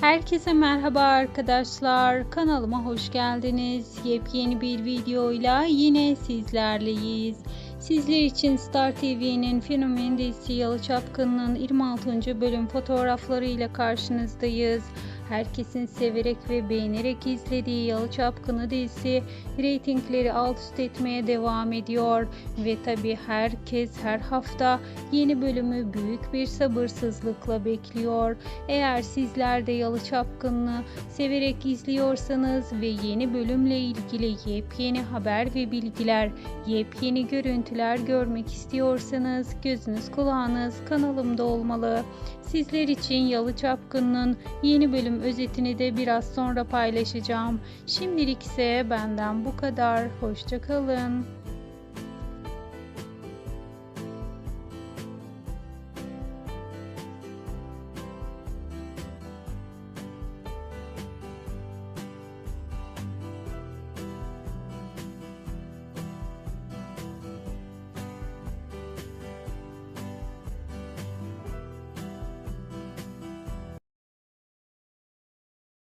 Herkese merhaba arkadaşlar. Kanalıma hoş geldiniz. Yepyeni bir videoyla yine sizlerleyiz. Sizler için Star TV'nin fenomen dizisi Yalı Çapkın'ın 26. bölüm fotoğraflarıyla karşınızdayız. Herkesin severek ve beğenerek izlediği Yalı Çapkını dizisi reytingleri alt üst etmeye devam ediyor. Ve tabi herkes her hafta yeni bölümü büyük bir sabırsızlıkla bekliyor. Eğer sizler de Yalı Çapkın'ı severek izliyorsanız ve yeni bölümle ilgili yepyeni haber ve bilgiler, yepyeni görüntüler görmek istiyorsanız gözünüz kulağınız kanalımda olmalı. Sizler için Yalı Çapkın'ın yeni bölüm özetini de biraz sonra paylaşacağım. Şimdilik ise benden bu kadar. Hoşçakalın.